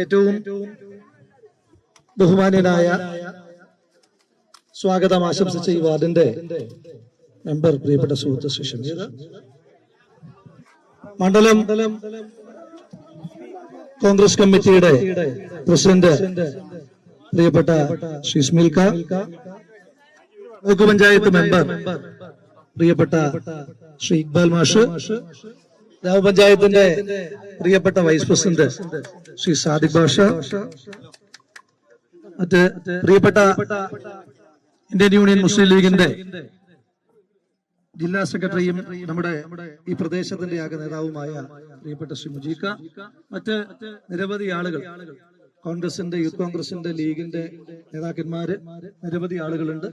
ഏറ്റവും ബഹുമാന്യനായ സ്വാഗതം ആശംസിച്ച ഈ വാർഡിന്റെ മെമ്പർ പ്രിയപ്പെട്ട സുഹൃത്ത് ശ്രീ മണ്ഡലം കോൺഗ്രസ് കമ്മിറ്റിയുടെ പ്രസിഡന്റ് പ്രിയപ്പെട്ട ശ്രീ സ്മിൽക്ക. ബ്ലോക്ക് പഞ്ചായത്ത് മെമ്പർ പ്രിയപ്പെട്ട ശ്രീ ഇക്ബാൽ മാഷ്. ഗ്രാമപഞ്ചായത്തിന്റെ പ്രിയപ്പെട്ട വൈസ് പ്രസിഡന്റ് ശ്രീ സാദിഖ് ഭാഷ മറ്റ് പ്രിയപ്പെട്ട ഇന്ത്യൻ യൂണിയൻ മുസ്ലിം ലീഗിന്റെ ജില്ലാ സെക്രട്ടറിയും നമ്മുടെ ഈ പ്രദേശത്തിന്റെ ആകെ നേതാവുമായ പ്രിയപ്പെട്ട ശ്രീ മുജീക്ക മറ്റ് നിരവധി ആളുകൾ കോൺഗ്രസിന്റെ യൂത്ത് കോൺഗ്രസിന്റെ ലീഗിന്റെ നേതാക്കന്മാര് നിരവധി ആളുകളുണ്ട്.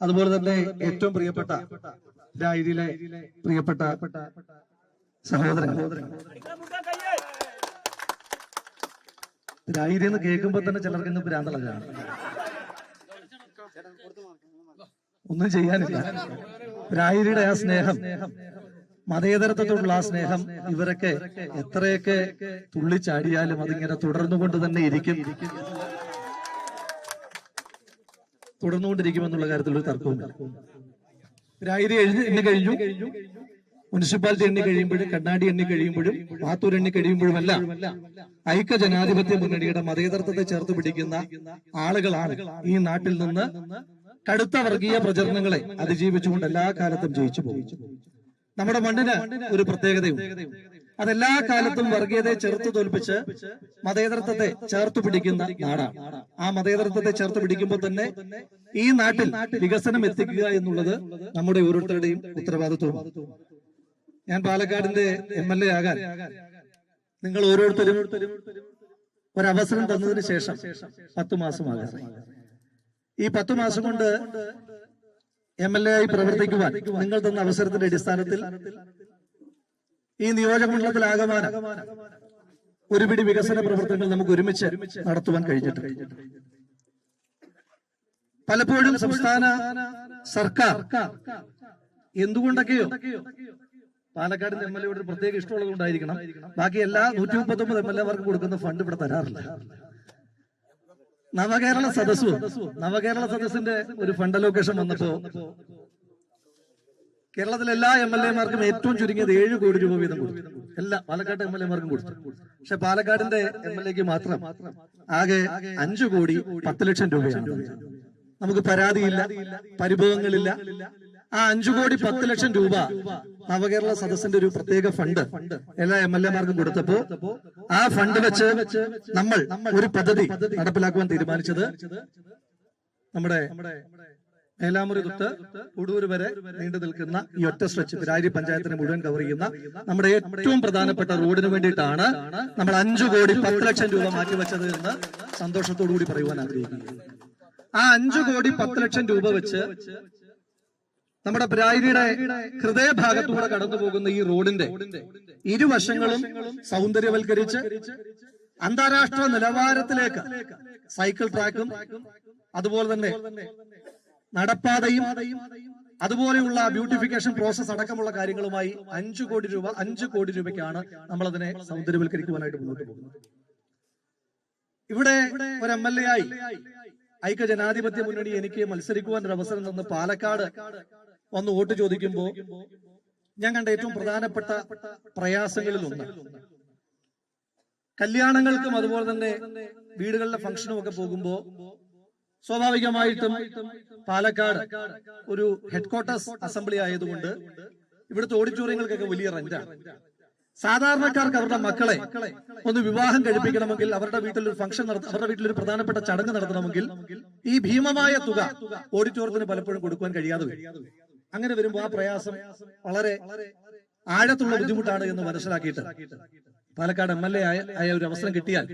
അതുപോലെ തന്നെ ഏറ്റവും പ്രിയപ്പെട്ട രായിരിലെ പ്രിയപ്പെട്ട സഹോദരൻ രായിരി എന്ന് കേൾക്കുമ്പോ തന്നെ ചിലർക്ക് ഇന്ന് ഭ്രാന്തളകാണ് ഒന്നും ചെയ്യാനില്ല. രായിരിയുടെ ആ സ്നേഹം മതേതരത്വത്തോടുള്ള ആ സ്നേഹം ഇവരൊക്കെ എത്രയൊക്കെ തുള്ളിച്ചാടിയാലും അതിങ്ങനെ തുടർന്നുകൊണ്ട് തന്നെ ഇരിക്കും. തുടർന്നുകൊണ്ടിരിക്കുമെന്നുള്ള കാര്യത്തിൽ ഒരു തർക്കവും രായിരി എഴുതി കഴിഞ്ഞു. മുനിസിപ്പാലിറ്റി എണ്ണി കഴിയുമ്പോഴും കണ്ണാടി എണ്ണി കഴിയുമ്പോഴും മാത്തൂർ എണ്ണി കഴിയുമ്പോഴുമല്ല ഐക്യ ജനാധിപത്യ മുന്നണിയുടെ മതേതരത്വത്തെ ചേർത്ത് പിടിക്കുന്ന ആളുകളാണ് ഈ നാട്ടിൽ നിന്ന് കടുത്ത വർഗീയ പ്രചരണങ്ങളെ അതിജീവിച്ചുകൊണ്ട് എല്ലാ കാലത്തും ജയിച്ചു പോകും. നമ്മുടെ മണ്ണിന് ഒരു പ്രത്യേകതയുണ്ട്. അതെല്ലാ കാലത്തും വർഗീയതയെ ചെറുത്തു തോൽപ്പിച്ച് മതേതരത്വത്തെ ചേർത്ത് പിടിക്കുന്ന നാടാണ്. ആ മതേതരത്വത്തെ ചേർത്ത് പിടിക്കുമ്പോൾ തന്നെ ഈ നാട്ടിൽ വികസനം എത്തിക്കുക എന്നുള്ളത് നമ്മുടെ ഓരോരുത്തരുടെയും ഉത്തരവാദിത്വമാണ്. ഞാൻ പാലക്കാടിന്റെ എം എൽ എ ആകാൻ നിങ്ങൾ ഓരോരുത്തരും ഒരവസരം തന്നതിന് ശേഷം പത്തു മാസമാകാം ഈ പത്തു മാസം കൊണ്ട് എം എൽ എ ആയി പ്രവർത്തിക്കുവാൻ നിങ്ങൾ തന്ന അവസരത്തിന്റെ അടിസ്ഥാനത്തിൽ ഈ നിയോജകമണ്ഡലത്തിൽ ആകമാനം ഒരുപിടി വികസന പ്രവർത്തനങ്ങൾ നമുക്ക് ഒരുമിച്ച് നടത്തുവാൻ കഴിഞ്ഞിട്ടുണ്ട്. പലപ്പോഴും സംസ്ഥാന സർക്കാർ എന്തുകൊണ്ടൊക്കെയോ പാലക്കാടിന്റെ എം എൽ എയുടെ പ്രത്യേക ഇഷ്ടമുള്ളത് കൊണ്ടായിരിക്കണം ബാക്കി എല്ലാ നൂറ്റി മുപ്പത്തൊമ്പത് എം എൽ എമാർക്കും കൊടുക്കുന്ന ഫണ്ട് ഇവിടെ തരാറില്ല. നവകേരള സദസ്സും നവകേരള സദസ്സിന്റെ ഒരു ഫണ്ട് അലോക്കേഷൻ വന്നപ്പോ കേരളത്തിലെ എല്ലാ എം എൽ എമാർക്കും ഏറ്റവും ചുരുങ്ങിയത് ഏഴ് കോടി രൂപ വീതം കൊടുത്തു. എല്ലാ പാലക്കാട് എം എൽ എമാർക്കും കൊടുത്തു. പക്ഷെ പാലക്കാടിന്റെ എം എൽ എക്ക് മാത്രം ആകെ അഞ്ചു കോടി പത്ത് ലക്ഷം രൂപയാണ്. നമുക്ക് പരാതിയില്ല പരിഭവങ്ങളില്ല. ആ അഞ്ചു കോടി പത്ത് ലക്ഷം രൂപ നവകേരള സദസ്സിന്റെ ഒരു പ്രത്യേക ഫണ്ട് എല്ലാ എം എൽ എമാർക്കും കൊടുത്തപ്പോ ആ ഫണ്ട് വെച്ച് നമ്മൾ ഒരു പദ്ധതി നടപ്പിലാക്കുവാൻ തീരുമാനിച്ചത് നമ്മുടെ മേലാമുറി തൊട്ട് ഉടൂർ വരെ നീണ്ടു നിൽക്കുന്ന ഈ ഒറ്റ സ്ട്രെച്ച് പിരാരി പഞ്ചായത്തിനെ മുഴുവൻ കവർ ചെയ്യുന്ന നമ്മുടെ ഏറ്റവും പ്രധാനപ്പെട്ട റോഡിന് വേണ്ടിയിട്ടാണ് നമ്മൾ അഞ്ചു കോടി പത്ത് ലക്ഷം രൂപ മാറ്റിവെച്ചത് എന്ന് സന്തോഷത്തോടു കൂടി പറയുവാൻ ആഗ്രഹിക്കുന്നു. ആ അഞ്ചു കോടി പത്ത് ലക്ഷം രൂപ വെച്ച് നമ്മുടെ പിരായിരിയുടെ ഹൃദയഭാഗത്തൂടെ കടന്നു പോകുന്ന ഈ റോഡിന്റെ ഇരുവശങ്ങളും സൗന്ദര്യവൽക്കരിച്ച് അന്താരാഷ്ട്ര നിലവാരത്തിലേക്ക് സൈക്കിൾ ട്രാക്കും അതുപോലെ തന്നെ നടപ്പാതയും അതുപോലെയുള്ള ബ്യൂട്ടിഫിക്കേഷൻ പ്രോസസ് അടക്കമുള്ള കാര്യങ്ങളുമായി അഞ്ചു കോടി രൂപ അഞ്ചു കോടി രൂപയ്ക്കാണ് നമ്മൾ അതിനെ സൗന്ദര്യവൽക്കരിക്കുവാനായിട്ട് മുന്നോട്ട് പോകുന്നത്. ഇവിടെ ഒരു എം എൽ എ ആയി ഐക്യ ജനാധിപത്യ മുന്നണി എനിക്ക് മത്സരിക്കുവാൻ ഒരു അവസരം തന്ന് പാലക്കാട് വന്ന് വോട്ട് ചോദിക്കുമ്പോൾ ഞാൻ കണ്ട ഏറ്റവും പ്രധാനപ്പെട്ട പ്രയാസങ്ങളിൽ ഒന്ന് കല്യാണങ്ങൾക്കും അതുപോലെ തന്നെ വീടുകളിലെ ഫംഗ്ഷനും ഒക്കെ പോകുമ്പോ സ്വാഭാവികമായിട്ടും പാലക്കാട് ഒരു ഹെഡ്ക്വാർട്ടേഴ്സ് അസംബ്ലി ആയതുകൊണ്ട് ഇവിടുത്തെ ഓഡിറ്റോറിയങ്ങൾക്കൊക്കെ വലിയ റെന്റാണ് സാധാരണക്കാർക്ക് അവരുടെ മക്കളെ ഒന്ന് വിവാഹം കഴിപ്പിക്കണമെങ്കിൽ അവരുടെ വീട്ടിൽ ഒരു ഫംഗ്ഷൻ നടത്ത അവരുടെ വീട്ടിൽ ഒരു പ്രധാനപ്പെട്ട ചടങ്ങ് നടത്തണമെങ്കിൽ ഈ ഭീമമായ തുക ഓഡിറ്റോറിയത്തിന് പലപ്പോഴും കൊടുക്കുവാൻ കഴിയാതെ വരും. അങ്ങനെ വരുമ്പോൾ ആ പ്രയാസം വളരെ ആഴത്തുള്ള ബുദ്ധിമുട്ടാണ് എന്ന് മനസ്സിലാക്കിയിട്ട് പാലക്കാട് എം എൽ എ ആയ ഒരു അവസരം കിട്ടിയാൽ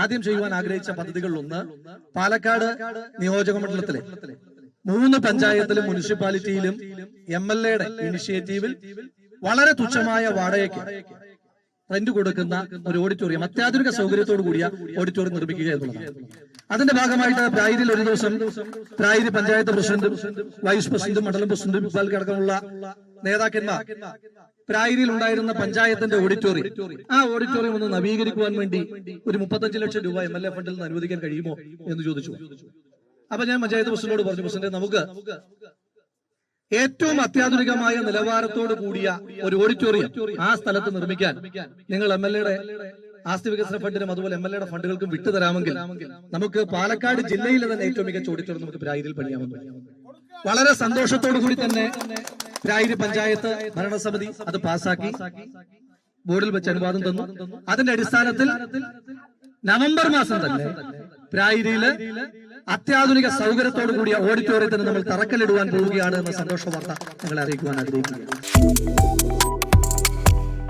ആദ്യം ചെയ്യുവാൻ ആഗ്രഹിച്ച പദ്ധതികളിലൊന്ന് പാലക്കാട് നിയോജക മണ്ഡലത്തിലെ മൂന്ന് പഞ്ചായത്തിലും മുനിസിപ്പാലിറ്റിയിലും എം എൽ എയുടെ ഇനിഷ്യേറ്റീവിൽ വളരെ തുച്ഛമായ വാടകയ്ക്ക് റെന്റ് കൊടുക്കുന്ന ഒരു ഓഡിറ്റോറിയം അത്യാധുനിക സൗകര്യത്തോടു കൂടിയ ഓഡിറ്റോറിയം നിർമ്മിക്കുക എന്നുള്ളതാണ്. അതിന്റെ ഭാഗമായിട്ട് പ്രായിരിൽ ഒരു ദിവസം പ്രായിരി പഞ്ചായത്ത് പ്രസിഡന്റും വൈസ് പ്രസിഡന്റും മണ്ഡലം പ്രസിഡന്റും ഇക്ബാൽ അടക്കമുള്ള നേതാക്കന്മാർ പ്രായരിയിൽ ഉണ്ടായിരുന്ന പഞ്ചായത്തിന്റെ ഓഡിറ്റോറിയം. ആ ഓഡിറ്റോറിയം ഒന്ന് നവീകരിക്കുവാൻ വേണ്ടി ഒരു മുപ്പത്തഞ്ച് ലക്ഷം രൂപ എം എൽ എ ഫണ്ടിൽ നിന്ന് അനുവദിക്കാൻ കഴിയുമോ എന്ന് ചോദിച്ചു. അപ്പൊ ഞാൻ പഞ്ചായത്ത് പ്രസിഡന്റോട് പറഞ്ഞു പ്രസിഡന്റ് നമുക്ക് ഏറ്റവും അത്യാധുനികമായ നിലവാരത്തോട് കൂടിയ ഒരു ഓഡിറ്റോറിയം ആ സ്ഥലത്ത് നിർമ്മിക്കാൻ നിങ്ങൾ എം എൽ എയുടെ ആസ്തി വികസന ഫണ്ടിനും അതുപോലെ എം എൽ എയുടെ ഫണ്ടുകൾക്കും വിട്ടുതരാമെങ്കിൽ നമുക്ക് പാലക്കാട് ജില്ലയിലെ തന്നെ ഏറ്റവും മികച്ച ഓഡിറ്റോറിയം നമുക്ക് പ്രായരിയിൽ പണിയാമെന്ന്. വളരെ സന്തോഷത്തോടു കൂടി തന്നെ പ്രായരി പഞ്ചായത്ത് ഭരണസമിതി അത് പാസാക്കി ബോർഡിൽ വെച്ച് അനുവാദം തന്നു. അതിന്റെ അടിസ്ഥാനത്തിൽ നവംബർ മാസം തന്നെ പ്രായരിയിൽ അത്യാധുനിക സൗകര്യത്തോടു കൂടിയ ഓഡിറ്റോറിയത്തിന് നമ്മൾ തറക്കല്ലിടുവാൻ പോവുകയാണ് എന്ന സന്തോഷ വാർത്ത നിങ്ങളെ അറിയിക്കുവാൻ ആഗ്രഹിക്കുകയാണ്.